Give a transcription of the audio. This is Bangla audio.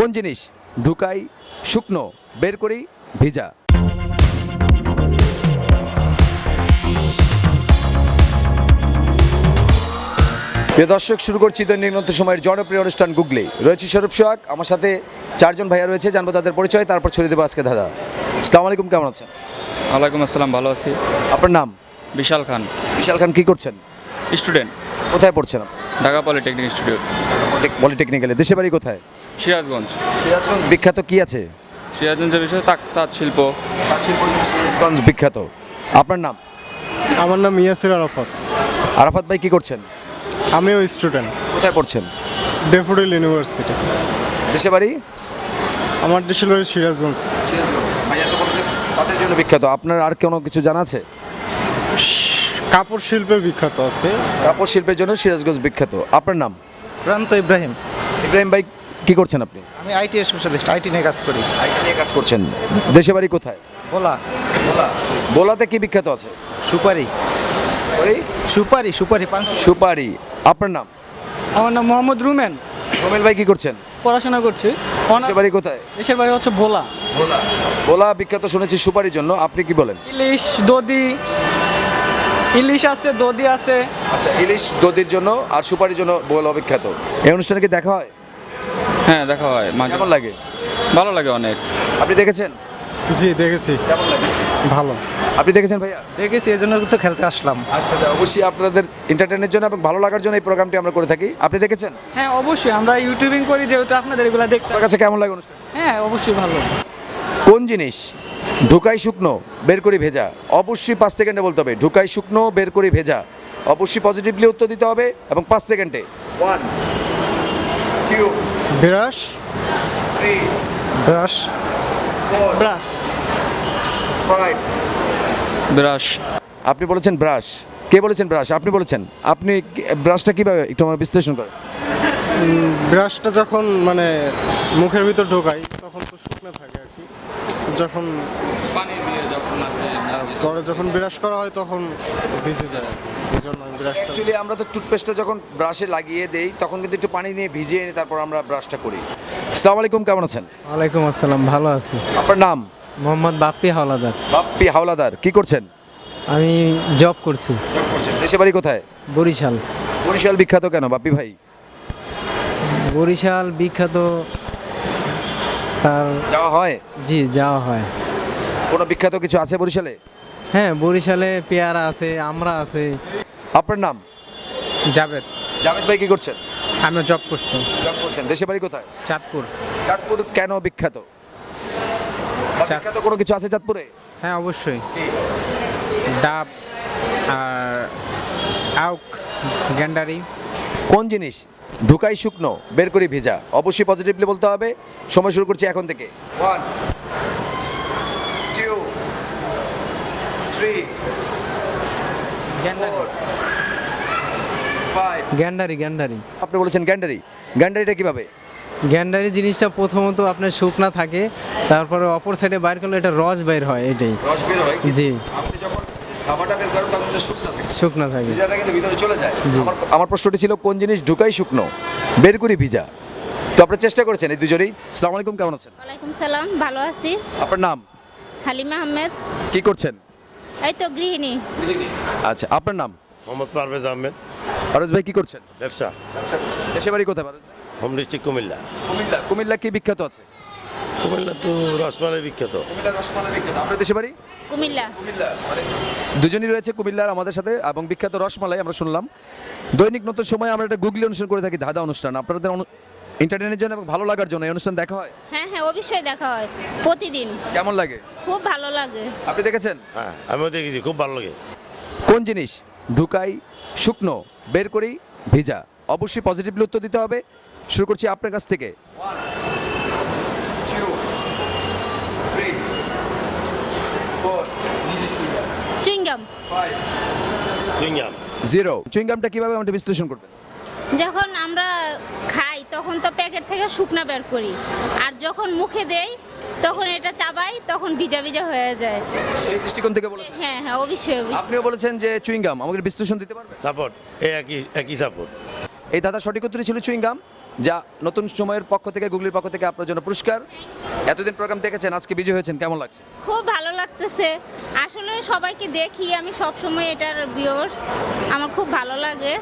কোন জিনিস ঢুকাই শুকনো বের করি ভিজা। প্রিয় দর্শক শুরু করছি দৈনিক নতুন সময়ের জনপ্রিয় অনুষ্ঠান গুগলি। রয়েছে স্বরূপ সোহাগ আমার সাথে চারজন ভাইয়া রয়েছে জানব তাদের পরিচয় তারপর ছড়িয়ে দেবো আজকে দাদা আসসালামু আলাইকুম কেমন আছেন? ওয়ালাইকুম আসসালাম ভালো আছি। আপনার নাম? বিশাল খান। বিশাল খান কি করছেন? স্টুডেন্ট। কোথায় পড়ছেন? ঢাকা পলিটেকনিক ইনস্টিটিউট পলিটেকনিক্যালে। দেশে বাড়ি কোথায়? সিরাজগঞ্জ। সিরাজগঞ্জ বিখ্যাত কি আছে? সিরাজগঞ্জের বিষয়ে তাক তাঁত শিল্প। সিরাজগঞ্জ বিখ্যাত। আপনার নাম? আমার নাম ইয়াসির আরাফাত। আরাফাত ভাই কি করছেন? আমিও স্টুডেন্ট। কোথায় পড়ছেন? Daffodil university. দেশে বাড়ি? আমার দেশের বাড়ি সিরাজগঞ্জ। সিরাজগঞ্জ। ভাইয়া তো বলছে তাদের জন্য বিখ্যাত। আপনার আর কোনো কিছু জানা আছে? কাপড় শিল্পে বিখ্যাত আছে। কাপড় শিল্পের জন্য সিরাজগঞ্জ বিখ্যাত। আপনার নাম? প্রান্ত ইব্রাহিম। ইব্রাহিম ভাই কি করছেন আপনি? আমি আইটি স্পেশালিস্ট আইটি নিয়ে কাজ করি। আইটি নিয়ে কাজ করছেন। দেশে বাড়ি কোথায়? বলা বোলা বোলাতে কি বিখ্যাত আছে? সুপারি। সরি সুপারি সুপারি পান সুপারি। আপনার নাম? আমার নাম মোহাম্মদ রুমেন। রোমেল ভাই কি করছেন? পড়াশোনা করছি। দেশে বাড়ি কোথায়? দেশের বাড়ি হচ্ছে ভোলা। ভোলা। ভোলা বিখ্যাত শুনেছি সুপারির জন্য। আপনি কি বলেন? ইলিশ দদি ইলিশ আছে দদি আছে। আচ্ছা ইলিশ দধির জন্য আর সুপারির জন্য ভোলা বিখ্যাত এই অনুষ্ঠানে কি দেখা হয়? হ্যাঁ দেখা হয় মাঝে। কেমন লাগে? ভালো লাগে অনেক। আপনি দেখেছেন? জি দেখেছি। কেমন লাগে? ভালো। আপনি দেখেছেন ভাইয়া? দেখেছি এই জন্য তো খেলতে আসলাম। আচ্ছা আচ্ছা অবশ্যই আপনাদের এন্টারটেনের জন্য এবং ভালো লাগার জন্য এই প্রোগ্রামটি আমরা করে থাকি। আপনি দেখেছেন? হ্যাঁ অবশ্যই আমরা ইউটিউবিং করি যেহেতু আপনাদের এগুলো দেখতে আপনার কাছে কেমন লাগে অনুষ্ঠান হ্যাঁ অবশ্যই ভালো। কোন জিনিস ঢুকাই শুকনো বের করি ভেজা। অবশ্যই পাঁচ সেকেন্ডে বলতে হবে ঢুকাই শুকনো বের করি ভেজা। অবশ্যই পজিটিভলি উত্তর দিতে হবে এবং পাঁচ সেকেন্ডে। One two বিরাস three brush brush five brush আপনি বলেছেন ব্রাশ কে বলেছেন ব্রাশ আপনি বলেছেন। আপনি ব্রাশটা কীভাবে একটু আমার বিশ্লেষণ করেন। ব্রাশটা যখন মানে মুখের ভিতর ঢোকাই তখন তো শুকনো থাকে আর কি। যখন পানি দিয়ে যখন পরে যখন ব্রাশ করা হয় তখন ভিজে যায় এই জন্য আমি ব্রাশটা অ্যাকচুয়ালি আমরা তো টুথপেস্টটা যখন ব্রাশে লাগিয়ে দেই তখন কিন্তু একটু পানি নিয়ে ভিজিয়ে নিয়ে তারপর আমরা ব্রাশটা করি। আসসালামু আলাইকুম কেমন আছেন? ওয়ালাইকুম আসসালাম ভালো আছি। আপনার নাম? মোহাম্মদ বাপ্পি হাওলাদার। বাপ্পি হাওলাদার কি করছেন? আমি জব করছি। জব করছেন। দেশে বাড়ি কোথায়? বরিশাল। বরিশাল বিখ্যাত কেন বাপ্পি ভাই? বরিশাল বিখ্যাত তার যাওয়া হয়? জি যাওয়া হয়। কোনো বিখ্যাত কিছু আছে বরিশালে? হ্যাঁ বরিশালে পেয়ারা আছে আমরা আছে। আপনার নাম? জাভেদ। জাভেদ ভাই কি করছেন? আমি জব করছি। জব করছেন। দেশে বাড়ি কোথায়? চাঁদপুর। চাঁদপুর কেন বিখ্যাত? বিখ্যাত কোনো কিছু আছে চাঁদপুরে? হ্যাঁ অবশ্যই। ডাব আর আউক গ্যান্ডারি কোন জিনিস ঢুকাই শুকনো বের করি ভেজা? অবশ্যই পজিটিভলি বলতে হবে। সময় শুরু করছি এখন থেকে। ওয়ান টু থ্রি গ্যান্ডারি। গ্যান্ডারি আপনি বলেছেন গ্যান্ডারি। গ্যান্ডারিটা কীভাবে? গ্যান্ডারি জিনিসটা প্রথমত আপনার শুকনা থাকে তারপরে অপর সাইডে বাইর করলে এটা রস বাইর হয় এটাই। রস বের হয়? জি। সাবাটা বের করেন তখন কিন্তু শুকনো থাকে। শুকনা থাকে। ভিজাটা কিন্তু ভিতরে চলে যায়। আমার আমার প্রশ্নটি ছিল কোন জিনিস ঢুকাই শুকনো? বের করি ভিজা। তো আপনারা চেষ্টা করেছেন এই দুজনেই। সালাম আলাইকুম কেমন আছেন? ওয়ালাইকুম সালাম ভালো আছি। আপনার নাম? হালিমা আহমেদ। কি করছেন? এই তো গৃহিণী। আচ্ছা আপনার নাম? মোহাম্মদ পারভেজ আহমেদ। পারস ভাই কি করছেন? ব্যবসা। দেশে বাড়ি কোথায় পারস হোম ডিস্ট্রিক্ট কুমিল্লা। কুমিল্লা। কুমিল্লা কি বিখ্যাত আছে? কুমিল্লা তো রসমালাই বিখ্যাত। কুমিল্লা রসমালাই বিখ্যাত। আপনার দেশে বাড়ি? কুমিল্লা। কুমিল্লা মানে? দুজনই রয়েছে কুমিল্লার আমাদের সাথে এবং বিখ্যাত রসমালাই আমরা শুনলাম। দৈনিক নতুন সময় আমরা একটা গুগলি অনুষ্ঠান করে থাকি ধাঁধা অনুষ্ঠান। আপনাদের এন্টারটেনের জন্য এবং ভালো লাগার জন্য এই অনুষ্ঠান দেখা হয়? হ্যাঁ হ্যাঁ অবশ্যই দেখা হয় প্রতিদিন। কেমন লাগে? খুব ভালো লাগে। আপনি দেখেছেন? হ্যাঁ আমিও দেখেছি খুব ভালো লাগে। কোন জিনিস ঢুকাই শুকনো বের করি ভিজা? অবশ্যই পজিটিভলি উত্তর দিতে হবে। শুরু করছি আপনার কাছ থেকে চুইংগাম চুইংগাম জিরো। চুইংগামটা কীভাবে আমাদের বিশ্লেষণ করবেন? যখন আমরা খাই তখন তো প্যাকেট থেকে শুকনা বের করি। আর যখন মুখে দেই তখন এটা চাবাই তখন ভিজা ভিজা হয়ে যায়। সেই দৃষ্টিকোণ থেকে বলেছেন? হ্যাঁ হ্যাঁ অবশ্যই অবশ্যই। আপনিও বলেছেন যে চুইংগাম। আমাকে বিশ্লেষণ দিতে পারবেন? সাপোর্ট এই একই একই সাপোর্ট। এই দাদা সঠিক উত্তরই ছিল চুইংগাম। যা নতুন সময়ের পক্ষ থেকে, গুগলির পক্ষ থেকে আপনার জন্য পুরস্কার। এতদিন প্রোগ্রাম দেখেছেন, আজকে বিজয় হয়েছেন, কেমন লাগছে? খুব ভালো লাগতেছে। আসলে সবাইকে দেখি, আমি সবসময় এটার ভিউয়ার্স আমার খুব ভালো লাগে।